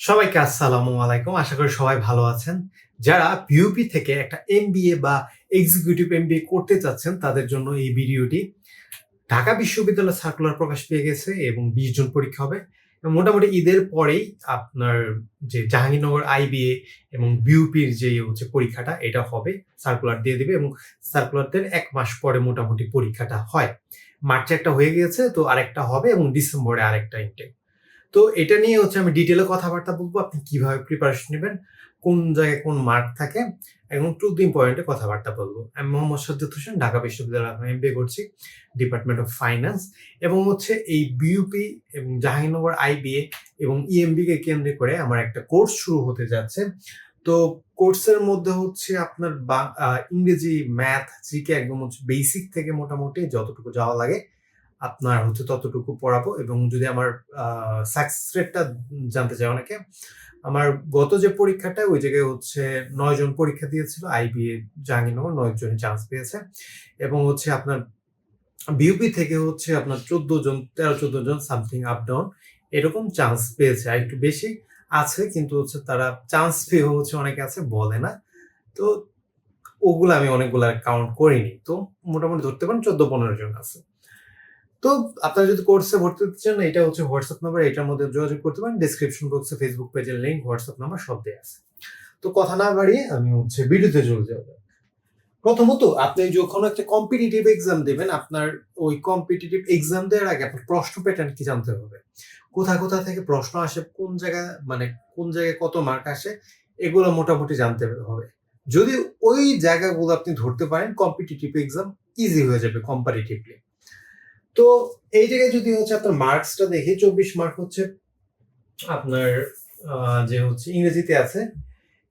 সবাইকে আসসালামু আলাইকুম। আশা করি সবাই ভালো আছেন। যারা বিউপি থেকে একটা এমবিএ বা এক্সিকিউটিভ এমবিএ করতে চাচ্ছেন, তাদের জন্য এই ভিডিওটি ঢাকা বিশ্ববিদ্যালয় সার্কুলার প্রকাশ পেয়ে গেছে এবং বিশ জন পরীক্ষা হবে। মোটামুটি ঈদের পরেই আপনার যে জাহাঙ্গীরনগর আইবিএ এবং বিউপির যে হচ্ছে পরীক্ষাটা, এটা হবে। সার্কুলার দিয়ে দিবে এবং সার্কুলারদের এক মাস পরে মোটামুটি পরীক্ষাটা হয়। মার্চে একটা হয়ে গিয়েছে, তো আরেকটা হবে এবং ডিসেম্বরে আরেকটা ইনটেক তো এটা নিয়ে হচ্ছে আমি ডিটেলে কথাবার্তা বলব। আপনি কীভাবে প্রিপারেশন নেবেন, কোন জায়গায় কোন মার্ক থাকে, এবং টু দিন পয়েন্টে কথাবার্তা বলব। আমি মোহাম্মদ সজ্জাদ হোসেন, ঢাকা বিশ্ববিদ্যালয় এম বি করছি ডিপার্টমেন্ট অফ ফাইন্যান্স এবং হচ্ছে এই বিইউপি এবং জাহাঙ্গীরনগর আইবিএ এবং ইএমবি কে কেন্দ্র করে আমার একটা কোর্স শুরু হতে যাচ্ছে। তো কোর্সের মধ্যে হচ্ছে আপনার ইংরেজি ম্যাথ জিকে একদম হচ্ছে বেসিক থেকে মোটামুটি যতটুকু যাওয়া লাগে আপনার হচ্ছে ততটুকু পড়াবো এবং যদি আমার সাকসেস রেটটা জানতে চাই অনেকে, আমার গত যে পরীক্ষাটা ওই জায়গায় হচ্ছে নয় জন পরীক্ষা দিয়েছিল আইবিএ জাহাঙ্গীরনগর নয় জন চান্স পেয়েছে এবং হচ্ছে আপনার বিউপি থেকে হচ্ছে আপনার চোদ্দ জন, তেরো চোদ্দ জন সামথিং আপ ডাউন এরকম চান্স পেয়েছে। আর একটু বেশি আছে কিন্তু হচ্ছে তারা চান্স পেয়ে হচ্ছে অনেকে আছে, বলে না। তো ওগুলো আমি অনেকগুলো কাউন্ট করিনি। তো মোটামুটি ধরতে পারেন চোদ্দ পনেরো জন আছে। তো আপনারা যদি কোর্সে ভর্তি হতে চান, এটা হচ্ছে হোয়াটসঅ্যাপ নাম্বার এটার মধ্যে যোগাযোগ করতে পারেন। ডিসক্রিপশন বক্সে ফেসবুক পেজের লিঙ্ক হোয়াটসঅ্যাপ নাম্বার সব দেওয়া আছে। তো কথা না বাড়িয়ে আমি হচ্ছে ভিডিওতে চলে যাব। প্রথমত, আপনি যখন একটা কম্পিটিটিভ এক্সাম দেবেন, আপনার ওই কম্পিটিটিভ এক্সাম দেওয়ার আগে আপনার প্রশ্ন প্যাটার্ন কি জানতে হবে? কোথা কোথা থেকে প্রশ্ন আসে, কোন জায়গায় মানে কোন জায়গায় কত মার্ক আসে, এগুলো মোটামুটি জানতে হবে। যদি ওই জায়গাগুলো আপনি ধরতে পারেন কম্পিটিটিভ এক্সাম ইজি হয়ে যাবে কম্পারিটিভলি তো এই জায়গায় যদি হচ্ছে আপনার মার্কসটা দেখি, চব্বিশ মার্ক হচ্ছে আপনার যে হচ্ছে ইংরেজিতে আছে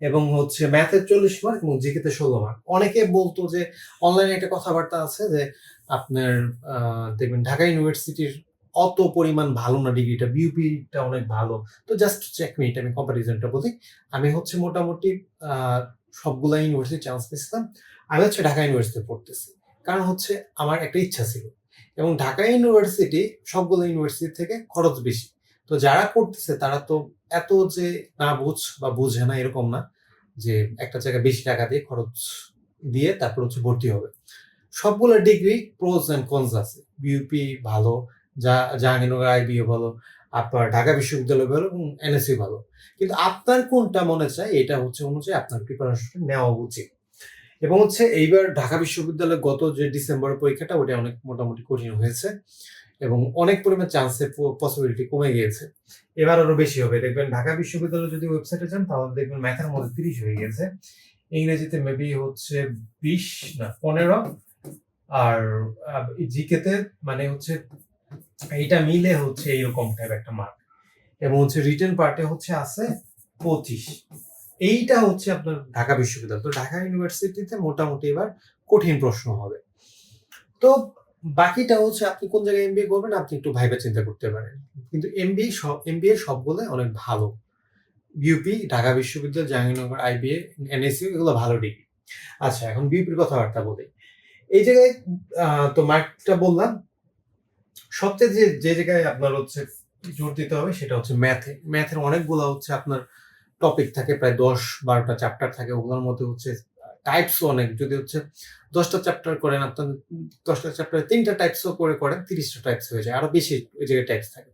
এবং হচ্ছে ম্যাথের চল্লিশ মার্ক এবং জিকেতে ষোলো মার্ক অনেকে বলতো যে অনলাইনে একটা কথাবার্তা আছে যে আপনার দেখবেন ঢাকা ইউনিভার্সিটির অত পরিমাণ ভালো না ডিগ্রিটা বিউপিটা অনেক ভালো। তো জাস্ট চেক মিনিট আমি কম্পারিজনটা বলি। আমি হচ্ছে মোটামুটি সবগুলা ইউনিভার্সিটি চান্স পেয়েছিলাম। আমি হচ্ছে ঢাকা ইউনিভার্সিটিতে পড়তেছি। কারণ হচ্ছে আমার একটা ইচ্ছা ছিল। এবং ঢাকা ইউনিভার্সিটি সবগুলো ইউনিভার্সিটি থেকে খরচ বেশি। তো যারা করতেছে, তারা তো এত যে না বুঝ বা বুঝে না এরকম না যে একটা জায়গায় বেশি টাকা দিয়ে খরচ দিয়ে তারপর হচ্ছে ভর্তি হবে। সবগুলো ডিগ্রি প্রোজ অ্যান্ড কনস আছে। বিউপি ভালো যা জাহাঙ্গীরনগর আইবিও ভালো, আপনার ঢাকা বিশ্ববিদ্যালয় ভালো এবং এনএসসি ভালো। কিন্তু আপনার কোনটা মনে চায়, এটা হচ্ছে অনুযায়ী আপনার প্রিপারেশন নেওয়া উচিত। এবং হচ্ছে এইবার ঢাকা বিশ্ববিদ্যালয় গত যে ডিসেম্বর পরীক্ষাটা ওটা অনেক মোটামুটি কঠিন হয়েছে এবং অনেক পরিমাণ চান্সের পসিবিলিটি কমে গিয়েছে। এবার আরও বেশি হবে। দেখবেন ঢাকা বিশ্ববিদ্যালয় যদি ওয়েবসাইটে যান, তাহলে দেখবেন ম্যাথের মধ্যে তিরিশ হয়ে গেছে ইংরেজিতে মেবি হচ্ছে বিশ না, পনেরো। আর জিকেতে মানে হচ্ছে এইটা মিলে হচ্ছে এইরকম টাইপ একটা মার্ক এবং হচ্ছে রিটেন পার্টে হচ্ছে আছে পঁচিশ। এইটা হচ্ছে আপনার ঢাকা বিশ্ববিদ্যালয়। তো ঢাকা ইউনিভার্সিটিতে মোটামুটি এবার কঠিন প্রশ্ন হবে। তো বাকিটা হচ্ছে আপনি কোন জায়গায় এমবিএ করবেন, আপনি একটু ভাইবে চিন্তা করতে পারেন। কিন্তু এমবিএ সব এমবিএ সবগুলো অনেক ভালো। ইউপি ঢাকা বিশ্ববিদ্যালয়, জাহাঙ্গীরনগর আইবিএ এনএসইউ এগুলো ভালো ডিগ্রি আচ্ছা এখন বিউপির কথাবার্তা বলি। এই জায়গায় তো মার্কটা বললাম। সবচেয়ে যে যে জায়গায় আপনার হচ্ছে জোর দিতে হবে সেটা হচ্ছে ম্যাথে ম্যাথের অনেকগুলো হচ্ছে আপনার টপিক থাকে, প্রায় দশ বারোটা চ্যাপ্টার থাকে। ওগুলোর মধ্যে হচ্ছে টাইপসও অনেক। যদি হচ্ছে দশটা চ্যাপ্টার করেন, আপনার দশটা চ্যাপ্টারে তিনটা টাইপসও করে করেন, তিরিশটা টাইপস হয়ে যায়। আরও বেশি ওই জায়গায় টাইপস থাকে।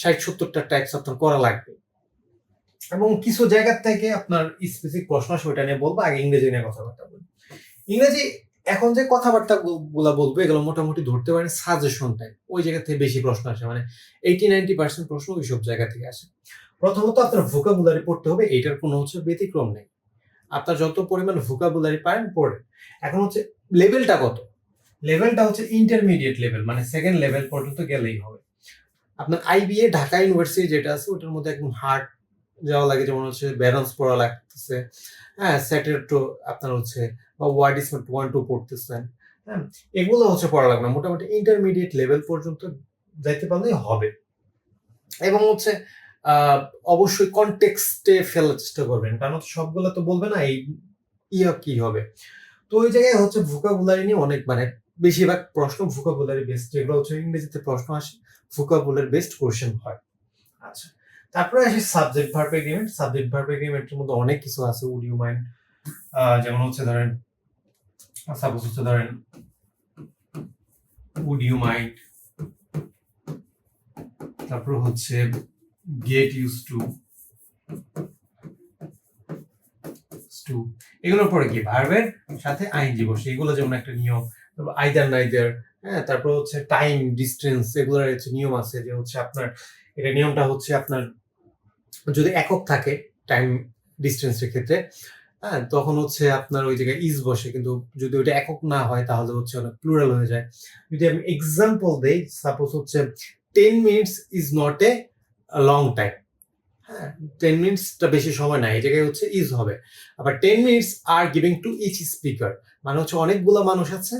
ষাট, সত্তরটা টাইপস আপনার করা লাগবে। এবং কিছু জায়গার থেকে আপনার স্পেসিফিক প্রশ্ন ওইটা নিয়ে বলব। আগে ইংরেজি নিয়ে কথাবার্তা বলব ইংরেজি, এখন যে কথাবার্তা গুলা বলব, এগুলো মোটামুটি ধরতে পারেন সাজেশন টাইপ ওই জায়গা থেকে বেশি প্রশ্ন আসে। মানে এইটি নাইনটি পার্সেন্ট প্রশ্ন ওই সব জায়গা থেকে আসে। প্রথমত আপনার ভোকাবুলারি পড়তে হবে এইটার কোনো হচ্ছে ব্যতিক্রম নেই। আপনার যত পরিমাণ ভোকাবুলারি পারেন, পড়ে। এখন হচ্ছে লেভেলটা কত? লেভেলটা হচ্ছে ইন্টারমিডিয়েট লেভেল মানে সেকেন্ড লেভেল পর্যন্ত গেলেই হবে। আপনার আইবিএ ঢাকা ইউনিভার্সিটি যেটা আছে, ওটার মধ্যে একদম হার্ড যাওয়া লাগে, যেমন হচ্ছে ব্যালেন্স পড়া লাগতেছে। হ্যাঁ স্যাটের টু আপনার হচ্ছে, বা ওয়ার্ড ইস ওয়ান টু পড়তেছেন। হ্যাঁ এগুলো হচ্ছে পড়া লাগবে না। মোটামুটি ইন্টারমিডিয়েট লেভেল পর্যন্ত যাইতে পারলেই হবে। এবং হচ্ছে অবশ্যই কনটেক্সটে ফেলার চেষ্টা করবেন। কারণ সবগুলো তো বলবে না, এই ইয়া কি হবে? তো ওই জায়গায় হচ্ছে ভোকাবুলারি নিয়ে অনেক মানে বেশিরভাগ প্রশ্ন ভোকাবুলারি বেস্ট যেগুলো হচ্ছে ইংরেজিতে প্রশ্ন আসে ভোকাবুলারি বেস্ট কোশ্চেন হয়। আচ্ছা তারপরে আসি subject verb agreement subject verb এগ্রিমেন্টের মধ্যে অনেক কিছু আছে উড ইউ মাইন্ড যেমন হচ্ছে ধরেন সাপোজ হচ্ছে ধরেন উড ইউ মাইন্ড তারপর হচ্ছে গেট ইউজ টু টু এগুলোর পরে কি ভার্বের সাথে আইনজি বসে, এগুলো যেমন একটা নিয়ম, তারপর আইদার নাইদার হ্যাঁ তারপর হচ্ছে টাইম ডিস্টেন্স এগুলোর হচ্ছে নিয়ম আছে যে হচ্ছে আপনার, এটা নিয়মটা হচ্ছে আপনার যদি একক থাকে টাইম ডিস্টেন্সের ক্ষেত্রে হ্যাঁ তখন হচ্ছে আপনার ওই জায়গায় ইজ বসে, কিন্তু যদি ওইটা একক না হয় তাহলে হচ্ছে অনেক প্লুরাল হয়ে যায়। যদি আমি এক্সাম্পল দেই সাপোজ হচ্ছে ten minutes is not a long time হ্যাঁ টেন মিনিটসটা বেশি সময় না এই জায়গায় হচ্ছে ইজ হবে। আবার ten minutes are giving to each speaker মানে হচ্ছে অনেকগুলো মানুষ আছে,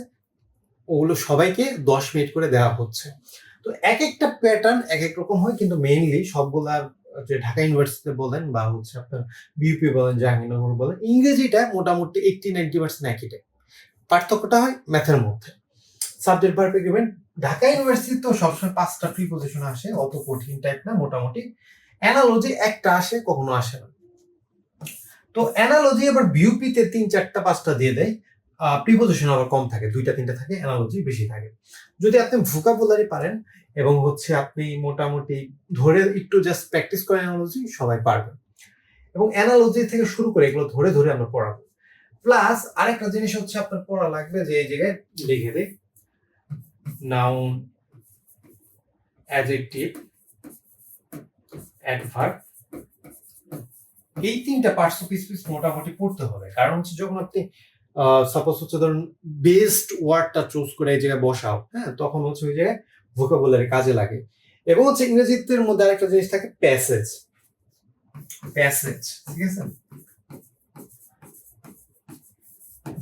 ওগুলো সবাইকে দশ মিনিট করে দেওয়া হচ্ছে। তো এক একটা প্যাটার্ন এক এক রকম হয়, কিন্তু মেইনলি সবগুলা যে ঢাকা ইউনিভার্সিটিতে বলেন বা হচ্ছে আপনার বিউপি বলেন, জাহাঙ্গীরনগর বলেন, ইংরেজিটা মোটামুটি এইটটি নাইনটি পার্সেন্ট একইটাই পার্থক্যটা হয় ম্যাথের মধ্যে। Subject verb agreement Dhaka university তো সবসময় পাঁচটা প্রিপোজিশন আসে, অত কঠিন টাইপ না, মোটামুটি। অ্যানালজি একটা আসে, কখনো আসে না। তো অ্যানালজি আবার বিউপিতে তিন, চারটা, পাঁচটা দিয়ে দেয়। প্রিপোজিশন আবার কম থাকে, দুইটা, তিনটা থাকে অ্যানালজি বেশি থাকে। যদি আপনি ভোকাবুলারি পারেন, এবং হচ্ছে আপনি মোটামুটি ধরে একটু জাস্ট প্র্যাকটিস করেন অ্যানালজি সবাই পারবেন এবং অ্যানালজি থেকে শুরু করে এগুলো ধরে ধরে আমরা পড়াবো। প্লাস আরেকটা জিনিস হচ্ছে আপনার পড়া লাগবে যে এই জায়গায় লিখে দেয় নাউন অ্যাডজেক্টিভ অ্যাডভার্ব এই তিনটা পার্টস পিস পিস মোটামুটি পড়তে হবে। কারণ হচ্ছে যখন আপনি সাপোজ হচ্ছে ধরুন বেস্ট ওয়ার্ডটা চুজ করে এই জায়গায় বসাও হ্যাঁ তখন হচ্ছে ওই জায়গায় ভোকাবুলারি কাজে লাগে। এবং হচ্ছে ইংরেজিতের মধ্যে আরেকটা জিনিস থাকে প্যাসেজ প্যাসেজ ঠিক আছে?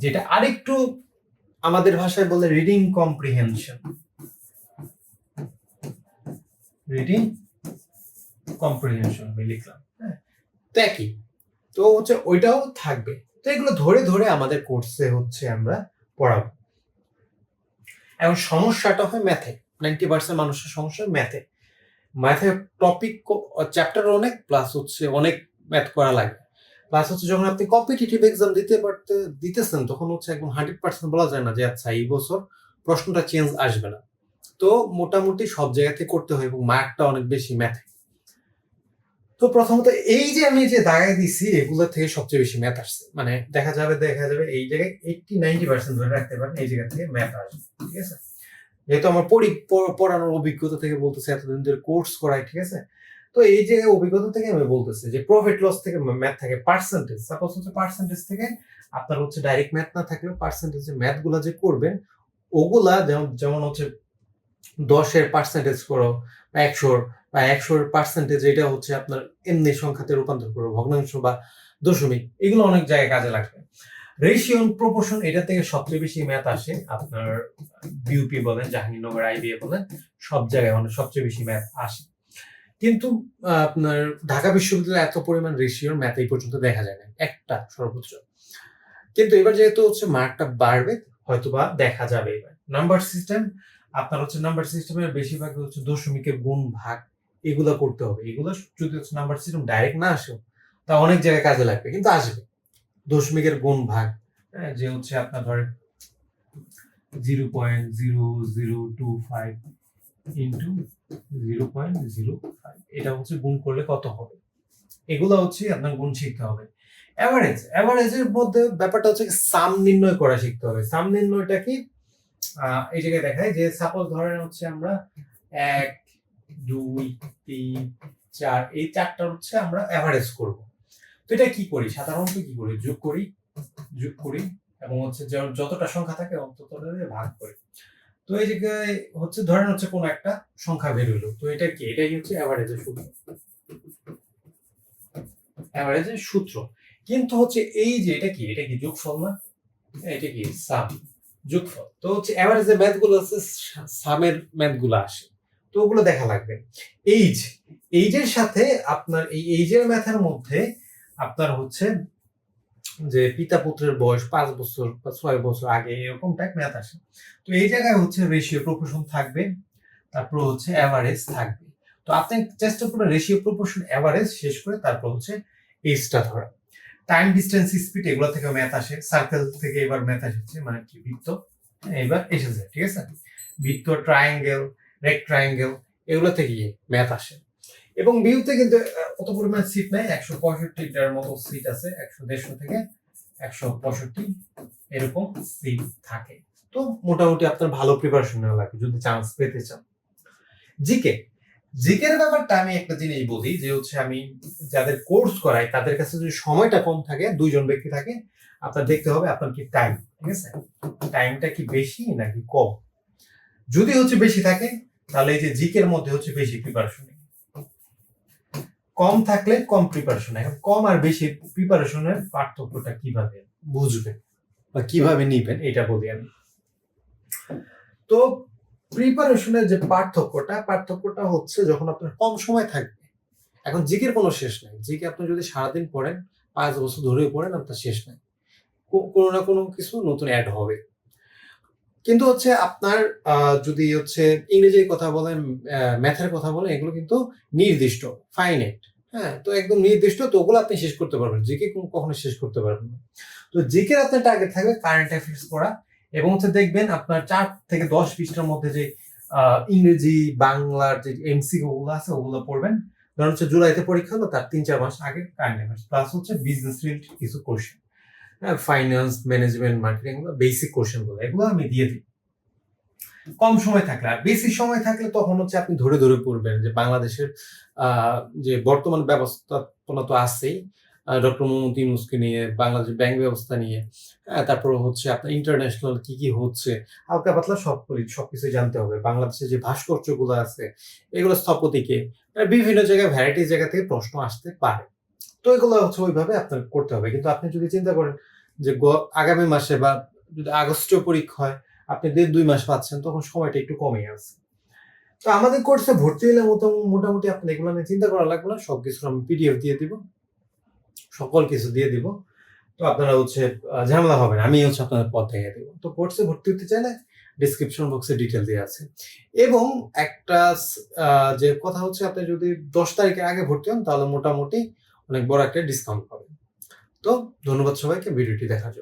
যেটা আরেকটু আমাদের ভাষায় বলে রিডিং কম্প্রিহেনশন রিডিং কম্প্রিহেনশন লিখলাম হ্যাঁ। তো একই। তো হচ্ছে ওইটাও থাকবে। তো এগুলো ধরে ধরে আমাদের কোর্সে হচ্ছে আমরা পড়াবো। এখন সমস্যাটা হয় ম্যাথে নাইনটি পার্সেন্ট মানুষের সমস্যা ম্যাথে ম্যাথে টপিক চ্যাপ্টার অনেক প্লাস হচ্ছে অনেক ম্যাথ করা লাগে। প্লাস হচ্ছে যখন আপনি কম্পিটিটিভ এক্সাম দিতে পারতে, দিতেছেন, তখন হচ্ছে একদম হান্ড্রেড পার্সেন্ট বলা যায় না যে আচ্ছা এই বছর প্রশ্নটা চেঞ্জ আসবে না। তো মোটামুটি সব জায়গাতে করতে হয় এবং মার্কটা অনেক বেশি ম্যাথে তো প্রথমত এই যে আমি যে দাগায় দিছি, এগুলো থেকে সবচেয়ে বেশি ম্যাথ আসছে। মানে দেখা যাবে দেখা যাবে এই জায়গায় এইটটি নাইনটি পার্সেন্ট ধরে রাখতে পারেন, এই জায়গা থেকে ম্যাথ আসবে, ঠিক আছে? যেহেতু আমার পড়ি, পড়ানোর অভিজ্ঞতা থেকে বলতেছে, এতদিন ধরে কোর্স করাই ঠিক আছে? তো এই যে অভিজ্ঞতা থেকে আমি বলতেছি যে প্রফিট লস থেকে ম্যাথ থাকে পার্সেন্টেজ সাপোজ হচ্ছে পার্সেন্টেজ থেকে আপনার হচ্ছে ডাইরেক্ট ম্যাথ না থাকলেও পার্সেন্টেজে ম্যাথগুলা যে করবেন, ওগুলা যেমন যেমন হচ্ছে দশের পার্সেন্টেজ করো বা একশোর বা একশোর পার্সেন্টেজ এটা হচ্ছে আপনার এমনি সংখ্যাতে রূপান্তর করো, ভগ্নাংশ বা দশমিক, এগুলো অনেক জায়গায় কাজে লাগবে। রেশিয়ন প্রপোর্শন এটা থেকে সবচেয়ে বেশি ম্যাথ আসে আপনার বিউপি বলেন জাহাঙ্গীরনগর আইবিএ বলেন, সব জায়গায় মানে সবচেয়ে বেশি ম্যাথ আসে। কিন্তু আপনার ঢাকা বিশ্ববিদ্যালয়ে এত পরিমাণ রেশিওর ম্যাথ এই পর্যন্ত দেখা যায় না একটা সর্বোচ্চ। কিন্তু এবার যেহেতু হচ্ছে মার্কটা বাড়বে হয়তো বা দেখা যাবে এবার। নাম্বার সিস্টেম আপনার হচ্ছে নাম্বার সিস্টেমের বেশিরভাগ হচ্ছে দশমিকের গুণ ভাগ এগুলো করতে হবে। এগুলো যদি হচ্ছে নাম্বার সিস্টেম ডাইরেক্ট না আসে, তা অনেক জায়গায় কাজে লাগবে, কিন্তু আসবে। দশমিকের গুণ ভাগ হ্যাঁ যে হচ্ছে আপনার ধরেন zero point zero zero two five into zero point zero five এটা হচ্ছে গুণ করলে কত হবে? এগুলো হচ্ছে আপনার গুণ শিখতে হবে। অ্যাভারেজ অ্যাভারেজের মধ্যে ব্যাপারটা হচ্ছে সাম নির্ণয় করা শিখতে হবে। সাম নির্ণয়টা কি? এই জায়গায় দেখায় যে সাপোজ ধরেন হচ্ছে আমরা এক, দুই, তিন, চার, এই চারটা হচ্ছে আমরা অ্যাভারেজ করব। তো এটা কি করি? সাধারণত কি করি? যোগ করি যোগ করি এবং হচ্ছে যতটা সংখ্যা থাকে অন্তত ভাগ করি। তো এই জায়গায় হচ্ছে ধরেন হচ্ছে কোনো একটা সংখ্যা বের হলো তো এটা কি? এটাই হচ্ছে অ্যাভারেজের সূত্র। অ্যাভারেজের সূত্র। কিন্তু হচ্ছে এই যে এটা কি? এটা কি যোগফল না? এটা কি সাম যোগফল। তো হচ্ছে অ্যাভারেজের ম্যাথগুলো আছে সামের ম্যাথগুলো আসে। তো ওগুলো দেখা লাগবে। এইজ এইজের সাথে আপনার এই এইজের ম্যাথের মধ্যে আপনার হচ্ছে যে পিতা পুত্রের বয়স পাঁচ বছর বা ছয় বছর আগে এরকম টাইপ ম্যাথ আসে। তো এই জায়গায় হচ্ছে রেশিও প্রপোর্শন থাকবে, তারপর হচ্ছে অ্যাভারেজ থাকবে। তো আপনি চেষ্টা করবেন রেশিও প্রপোর্শন অ্যাভারেজ শেষ করে তারপর হচ্ছে এইচটা ধরা টাইম ডিস্টেন্স স্পিড এগুলো থেকে ম্যাথ আসে। সার্কেল থেকে এবার ম্যাথ এসেছে মানে কি বৃত্ত? এবার এসেছে, ঠিক আছে? বৃত্ত ট্রায়াঙ্গেল রেক ট্রায়াঙ্গেল এগুলো থেকে ম্যাথ আসে। এবং বিউতে কিন্তু অত পরিমাণ সিট নাই, একশো পঁয়ষট্টি পঁয়ষট্টিটার মতো সিট আছে, একশো দেড়শো থেকে একশো পঁয়ষট্টি এরকম সিট থাকে। তো মোটামুটি আপনার ভালো প্রিপারেশন নেওয়া লাগবে, যদি চান্স পেতে চান। জিকে জিকের ব্যাপারটা আমি একটা জিনিস বলি, যে হচ্ছে আমি যাদের কোর্স করাই, তাদের কাছে যদি সময়টা কম থাকে, দুইজন ব্যক্তি থাকে, আপনার দেখতে হবে আপনার কি টাইম ঠিক আছে? টাইমটা কি বেশি নাকি কম? যদি হচ্ছে বেশি থাকে, তাহলে এই যে জিকের মধ্যে হচ্ছে বেশি প্রিপারেশন কম থাকলে কম প্রিপারেশন এখন কম আর বেশি প্রিপারেশনের পার্থক্যটা কীভাবে বুঝবেন বা কীভাবে নিবেন, এটা বলি আমি। তো প্রিপারেশনের যে পার্থক্যটা পার্থক্যটা হচ্ছে যখন আপনার কম সময় থাকবে, এখন জিকের কোনো শেষ নাই। জিকে আপনি যদি সারাদিন পড়েন, পাঁচ বছর ধরেও পড়েন, আপনার শেষ নাই। কোনো না কোনো কিছু নতুন অ্যাড হবে। কিন্তু হচ্ছে আপনার যদি হচ্ছে ইংরেজির কথা বলেন ম্যাথের কথা বলেন, এগুলো কিন্তু নির্দিষ্ট ফাইনাইট হ্যাঁ? তো একদম নির্দিষ্ট, তো ওগুলো আপনি শেষ করতে পারবেন। জিকে কখনো শেষ করতে পারবেন না। তো জিকে আপনার টার্গেট থাকবে কারেন্ট অ্যাফেয়ার্স পড়া এবং হচ্ছে দেখবেন আপনার চার থেকে দশ পৃষ্ঠার মধ্যে যে ইংরেজি, বাংলার যে এমসিকিউ গুলো আছে, ওগুলো পড়বেন। ধরুন হচ্ছে জুলাইতে পরীক্ষা হলো, তার তিন চার মাস আগে কারেন্ট অ্যাফেয়ার্স প্লাস হচ্ছে বিজনেস রিলেটেড কিছু question finance management marketing basic কোশ্চেনগুলো, এগুলো আমি দিয়ে দিই। কম সময় থাকলে, আর বেশি সময় থাকলে তখন হচ্ছে আপনি ধরে ধরে পড়বেন যে বাংলাদেশের যে বর্তমান ব্যবস্থাপনা তো আছেই ডক্টর মোহাম্মদ ইউনুসকে নিয়ে, বাংলাদেশ ব্যাংক ব্যবস্থা নিয়ে তারপর হচ্ছে আপনার ইন্টারন্যাশনাল কি কি হচ্ছে, হালকা পাতলা সব সবকিছু জানতে হবে। বাংলাদেশের যে ভাস্কর্যগুলো আছে, এগুলো স্থপতিকে বিভিন্ন জায়গায় ভ্যারাইটি জায়গা থেকে প্রশ্ন আসতে পারে। তো এগুলো হচ্ছে ওইভাবে আপনার করতে হবে। কিন্তু আপনি যদি চিন্তা করেন যে আগামী মাসে বা যদি আগস্ট পরীক্ষা হয়, আপনি দেড় দুই মাস পাচ্ছেন, তখন সময়টা একটু কমে আছে তো আমাদের কোর্সে ভর্তি হলে মোটামুটি আপনি এগুলো নিয়ে চিন্তা করা লাগবে না। সব কিছু আমি পিডিএফ দিয়ে দিব। সকল কিছু দিয়ে দিব। তো আপনারা হচ্ছে ঝামেলা হবে না। আমি হচ্ছে আপনাদের পথ দেখিয়ে দেবো। তো কোর্সে ভর্তি হতে চাইলে ডিসক্রিপশন বক্সে ডিটেল দেওয়া আছে। এবং একটা যে কথা হচ্ছে, আপনি যদি দশ তারিখের আগে ভর্তি হন, তাহলে মোটামুটি অনেক বড় একটা ডিসকাউন্ট পাবেন তো ধন্যবাদ সবাইকে ভিডিওটি দেখার জন্য।